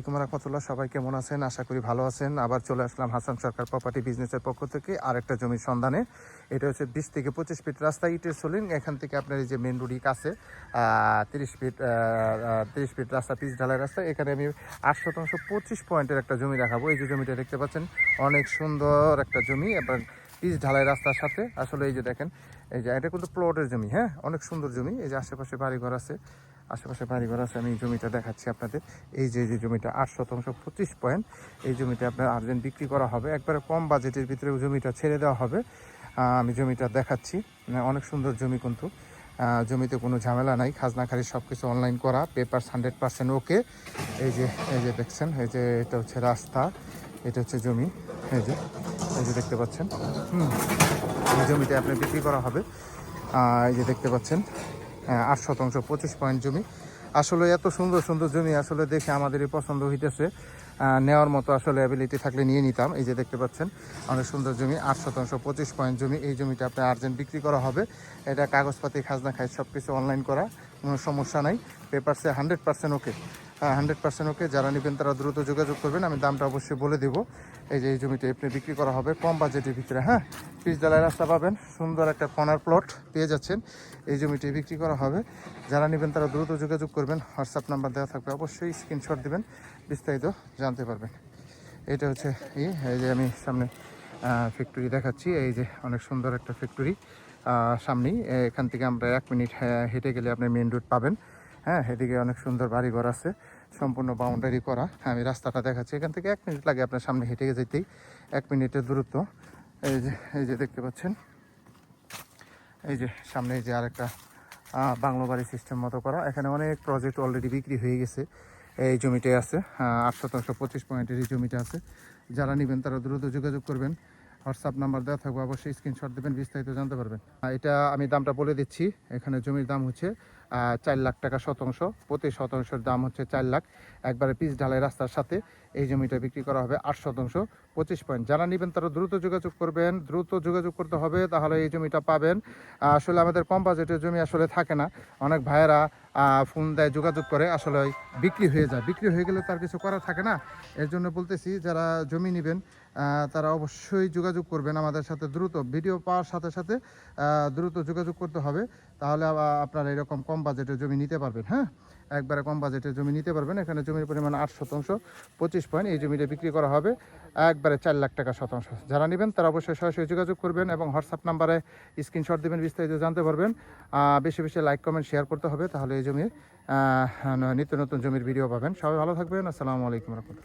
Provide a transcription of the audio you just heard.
আসসালামাইকুম রহমতুল্লাহ, সবাই কেমন আছেন? আশা করি ভালো আছেন। আবার চলে আসলাম হাসান সরকার প্রপার্টি বিজনেসের পক্ষ থেকে আরেকটা জমির সন্ধানে। এটা হচ্ছে বিশ থেকে পঁচিশ ফিট রাস্তা, ইটের সোলিং এখান থেকে আপনার এই যে মেন রোডি কাছে তিরিশ ফিট তিরিশ ফিট রাস্তা, পিচ ঢালাই রাস্তা। এখানে আমি আট শতাংশ পঁচিশ পয়েন্টের একটা জমি দেখাবো। এই যে জমিটা দেখতে পাচ্ছেন, অনেক সুন্দর একটা জমি এবং পিচ ঢালাই রাস্তার সাথে, আসলে এই যে দেখেন, এই যে এটা কিন্তু প্লটের জমি হ্যাঁ? অনেক সুন্দর জমি, এই যে আশেপাশে বাড়িঘর আছে, আশেপাশে বাড়িঘর আছে, আমি জমিটা দেখাচ্ছি আপনাদের। এই যে যে জমিটা আট শতাংশ, পঁচিশ পয়েন্ট এই জমিটা আপনার আর্জেন্ট বিক্রি করা হবে। একবারে কম বাজেটের ভিতরে জমিটা ছেড়ে দেওয়া হবে। আমি জমিটা দেখাচ্ছি। অনেক সুন্দর জমি কিন্তু। জমিতে কোনো ঝামেলা নাই, খাজনা খারিজ সব কিছু অনলাইন করা পেপার হান্ড্রেড পার্সেন্ট ওকে এই যে এই যে দেখছেন, এই যে এটা হচ্ছে রাস্তা, এটা হচ্ছে জমি। এই যে এই যে দেখতে পাচ্ছেন। হুম, এই জমিটা আপনি বিক্রি করা হবে। এই যে দেখতে পাচ্ছেন আট শতাংশ, পঁচিশ পয়েন্ট জমি। আসলে এত সুন্দর সুন্দর জমি আসলে দেখে আমাদেরই পছন্দ হইতেছে। নেওয়ার মতো আসলে অ্যাবিলিটি থাকলে নিয়ে নিতাম। এই যে দেখতে পাচ্ছেন, অনেক সুন্দর জমি, আট শতাংশ, পঁচিশ পয়েন্ট জমি। এই জমিটা আপনার আর্জেন্ট বিক্রি করা হবে। এটা কাগজপাতি, খাজনা খাই সব কিছু অনলাইন করা, কোনো সমস্যা নাই। পেপারসে hundred percent okay hundred percent okay যারা নেবেন তারা দ্রুত যোগাযোগ করবেন। আমি দামটা অবশ্যই বলে দেব। এই যে এই জমিটা আপনি বিক্রি করা হবে কম বাজেটের ভিতরে হ্যাঁ? পিচ ডালায় রাস্তা পাবেন। সুন্দর একটা কর্নার প্লট পেয়ে যাচ্ছেন। এই জমিটি বিক্রি করা হবে। যারা নেবেন তারা দ্রুত যোগাযোগ করবেন। হোয়াটসঅ্যাপ নাম্বার দেওয়া থাকবে। অবশ্যই স্ক্রিনশট দিবেন। বিস্তারিত জানতে পারবেন। এটা হচ্ছে এই যে আমি সামনে ফ্যাক্টরি দেখাচ্ছি। এই যে অনেক সুন্দর একটা ফ্যাক্টরি সামনেই। এখান থেকে আমরা এক মিনিট হ্যাঁ, হেঁটে গেলে আপনি মেন রোড পাবেন। হ্যাঁ এদিকে অনেক সুন্দর বাড়িঘর আছে, সম্পূর্ণ বাউন্ডারি করা। হ্যাঁ আমি রাস্তাটা দেখাচ্ছি, এখান থেকে এক মিনিট লাগে আপনার সামনে হেঁটে যেতেই। এক মিনিটের দূরত্ব। এই যে এই যে দেখতে পাচ্ছেন। এই যে, সামনে যে আরেকটা বাংলো বাড়ি সিস্টেম মতো করা। এখানে অনেক প্রজেক্ট অলরেডি বিক্রি হয়ে গেছে। এই জমিটাই আছে আট শতাংশ, পঁচিশ পয়েন্টের এই জমিটা আছে। যারা নেবেন তারা দ্রুত যোগাযোগ করবেন। হোয়াটসঅ্যাপ নাম্বার দেওয়া থাকবে, অবশ্যই স্ক্রিনশট দেবেন, বিস্তারিত জানতে পারবেন। এটা আমি দামটা বলে দিচ্ছি। এখানে জমির দাম হচ্ছে চার লাখ টাকা শতাংশ, প্রতি শতাংশের দাম হচ্ছে চার লাখ। একবারে পিচ ঢালাই রাস্তার সাথে এই জমিটা বিক্রি করা হবে আট শতাংশ, পঁচিশ পয়েন্ট। যারা নেবেন তারা দ্রুত যোগাযোগ করবেন, দ্রুত যোগাযোগ করতে হবে, তাহলে এই জমিটা পাবেন। আসলে আমাদের কম বাজেটের জমি আসলে থাকে না। অনেক ভাইয়েরা ফোন দেয়, যোগাযোগ করে, আসলে বিক্রি হয়ে যায়। বিক্রি হয়ে গেলে তার কিছু করা থাকে না। এর জন্য বলতেছি, যারা জমি নেবেন তারা অবশ্যই যোগাযোগ করবেন আমাদের সাথে দ্রুত। ভিডিও পাওয়ার সাথে সাথে দ্রুত যোগাযোগ করতে হবে। তাহলে আপনারা এরকম কম বাজেটের জমি নিতে পারবেন হ্যাঁ? একবারে কম বাজেটের জমি নিতে পারবেন। এখানে জমির পরিমাণ আট শতাংশ, পঁচিশ পয়েন্ট এই জমিটা বিক্রি করা হবে। একবারে চার লাখ টাকা শতাংশ। যারা নেবেন তারা অবশ্যই সরাসরি যোগাযোগ করবেন এবং হোয়াটসঅ্যাপ নাম্বারে স্ক্রিনশট দেবেন, বিস্তারিত জানতে পারবেন। বেশি বেশি লাইক, কমেন্ট, শেয়ার করতে হবে, তাহলে এই জমির নিত্য নতুন জমির ভিডিও পাবেন। সবাই ভালো থাকবেন। আসসালামু আলাইকুম রহমতুল্লাহ।